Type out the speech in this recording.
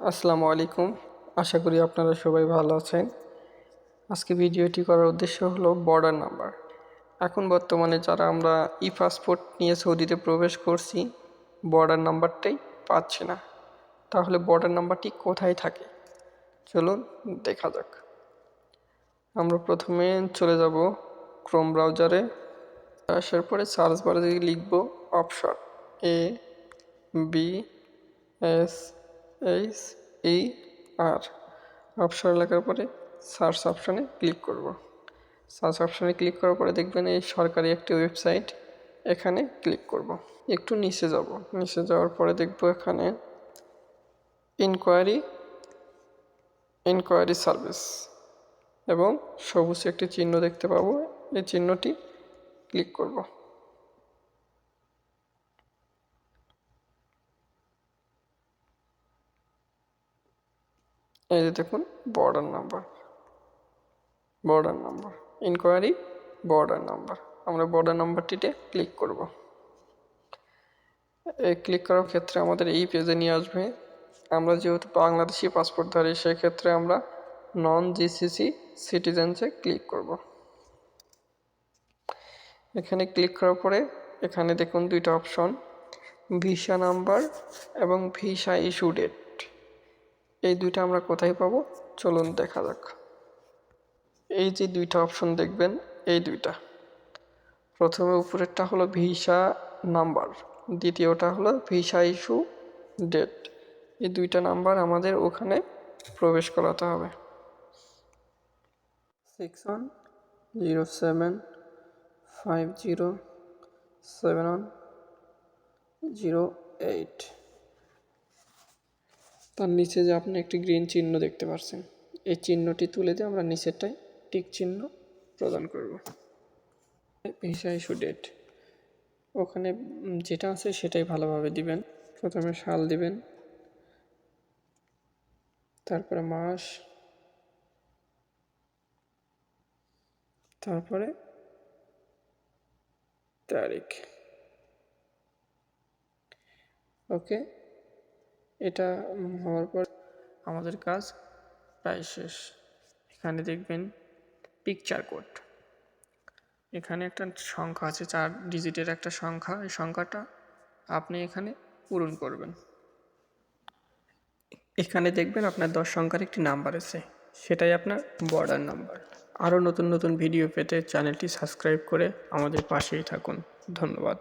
আসসালামু আলাইকুম। আশা করি আপনারা সবাই ভালো আছেন। আজকে ভিডিওটি করার উদ্দেশ্য হলো বর্ডার নাম্বার এখন বর্তমানে যারা আমরা ই পাসপোর্ট নিয়ে সৌদিতে প্রবেশ করছি বর্ডার নাম্বারটাই পাচ্ছি না। তাহলে বর্ডার নাম্বারটি কোথায় থাকে? চলুন দেখা যাক। আমরা প্রথমে চলে যাব ক্রোম ব্রাউজারে আসার পরে সার্চ বারে লিখব option A B S H, E, R. Option লেখার পরে সার্চ অপশানে ক্লিক করব। সার্চ অপশানে ক্লিক করার পরে দেখবেন এই সরকারি একটি ওয়েবসাইট, এখানে ক্লিক করব। একটু নিচে যাব। নিচে যাওয়ার পরে দেখব এখানে ইনকোয়ারি ইনকোয়ারি সার্ভিস এবং সবুজ একটি চিহ্ন দেখতে পাবো। এই চিহ্নটি ক্লিক করব। এই যে দেখুন border number border number inquiry border number আমরা বর্ডার নাম্বারটিতে ক্লিক করব। এই ক্লিক করার ক্ষেত্রে আমাদের এই পেজে নিয়ে আসবে। আমরা যেহেতু বাংলাদেশি পাসপোর্ট পাসপোর্টধারী সেক্ষেত্রে আমরা নন জিসিসি সিটিজেন্সে ক্লিক করব। এখানে ক্লিক করার পরে এখানে দেখুন দুইটা অপশন ভিসা নাম্বার এবং ভিসা ইস্যু ডেট এই দুইটা আমরা কোথায় পাবো? চলুন দেখা যাক। এই যে দুইটা অপশন দেখবেন, এই দুইটা। প্রথমে উপরেরটা হলো ভিসা নাম্বার দ্বিতীয়টা হলো ভিসা ইস্যু ডেট এই দুইটা নাম্বার আমাদের ওখানে প্রবেশ করাতে হবে। Six one zero seven five zero seven one zero eight তার নিচে যে আপনি একটি গ্রিন চিহ্ন দেখতে পাচ্ছেন এই চিহ্নটি তুলে দিয়ে আমরা নিচেরটায় টিক চিহ্ন প্রদান করব। ভিসা ইস্যু ডেট ওখানে যেটা আছে সেটাই ভালোভাবে দিবেন। প্রথমে সাল দিবেন। তারপরে মাস। তারপরে তারিখ। ওকে। এটা হওয়ার পর আমাদের কাজ প্রায় শেষ। এখানে দেখবেন পিকচার কোড এখানে একটা সংখ্যা আছে, চার ডিজিটের একটা সংখ্যা। এই সংখ্যাটা আপনি এখানে পূরণ করবেন। এখানে দেখবেন আপনার দশ সংখ্যার একটি নাম্বার আছে। সেটাই আপনার বর্ডার নাম্বার আরও নতুন নতুন ভিডিও পেতে চ্যানেলটি সাবস্ক্রাইব করে আমাদের পাশেই থাকুন। ধন্যবাদ।